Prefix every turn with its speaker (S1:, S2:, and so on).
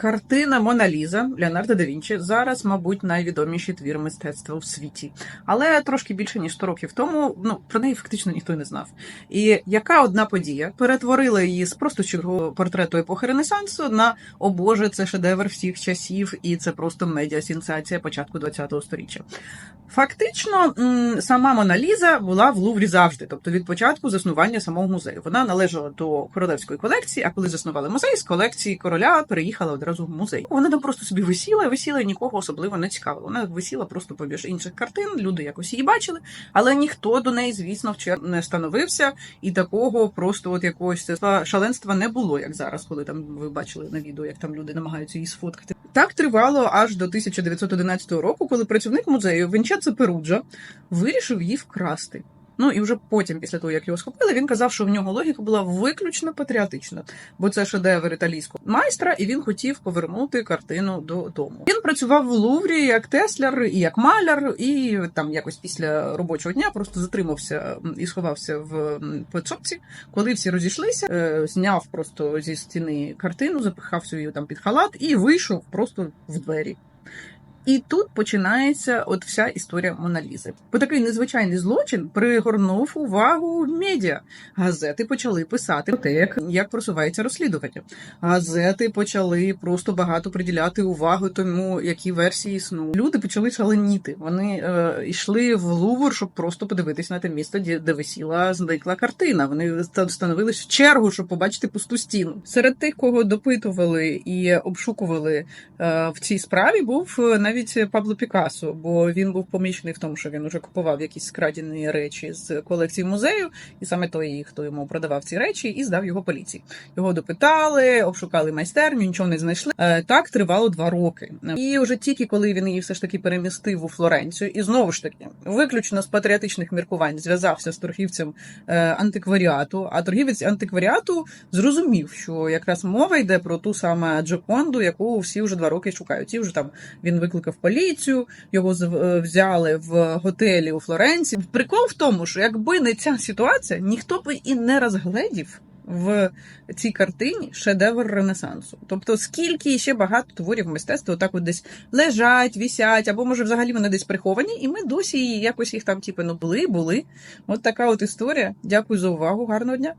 S1: Картина Мона Ліза Леонардо да Вінчі зараз, мабуть, найвідоміший твір мистецтва в світі, але трошки більше ніж 100 років тому. Ну про неї фактично ніхто не знав. І яка одна подія перетворила її з просто чергового портрету епохи Ренесансу на о Боже, це шедевр всіх часів, і це просто медіа-сенсація початку ХХ століття. Фактично, сама Мона Ліза була в Луврі завжди, тобто від початку заснування самого музею. Вона належала до королевської колекції, а коли заснували музей, з колекції короля переїхала одразу в музей. Вона там просто собі висіла, висіла і нікого особливо не цікавила. Вона висіла просто поміж інших картин. Люди якось її бачили, але ніхто до неї, звісно, в чер не становився, і такого просто от якогось шаленства не було, як зараз, коли там ви бачили на відео, як там люди намагаються її сфоткати. Так тривало аж до 1911 року, коли працівник музею Вінченцо Перуджа вирішив її вкрасти. Ну і вже потім, після того як його схопили, він казав, що в нього логіка була виключно патріотична, бо це шедевр італійського майстра, і він хотів повернути картину додому. Він працював в Луврі як тесляр і як маляр, і там якось після робочого дня просто затримався і сховався в підсобці. Коли всі розійшлися, е, зняв просто зі стіни картину, запихав її там під халат і вийшов просто в двері. І тут починається от вся історія Моналізи. Бо такий незвичайний злочин пригорнув увагу медіа. Газети почали писати про те, як, як просувається розслідування. Газети почали просто багато приділяти увагу тому, які версії існують. Люди почали шаленіти. Вони е, йшли в Лувр, щоб просто подивитись на те місто, де, де висіла зникла картина. Вони становились в чергу, щоб побачити пусту стіну. Серед тих, кого допитували і обшукували е, в цій справі, був е, навіть Пабло Пікассо, бо він був помічений в тому, що він уже купував якісь скрадені речі з колекції музею, і саме той, хто йому продавав ці речі, і здав його поліції. Його допитали, обшукали майстерню, нічого не знайшли. Е, Так тривало два роки. І вже тільки коли він її все ж таки перемістив у Флоренцію, і знову ж таки, виключно з патріотичних міркувань, зв'язався з торгівцем е, антикваріату. А торгівець антикваріату зрозумів, що якраз мова йде про ту саме Джоконду, яку всі вже два роки шукають. І вже там він викликав поліцію, його е, взяли в готелі у Флоренції. Прикол в тому, що якби не ця ситуація, ніхто б і не розгледів. В цій картині шедевр Ренесансу. Тобто, скільки ще багато творів мистецтва отак от десь лежать, вісять, або може взагалі вони десь приховані, і ми досі якось їх там, типу, ну були, були. От така от історія. Дякую за увагу. Гарного дня.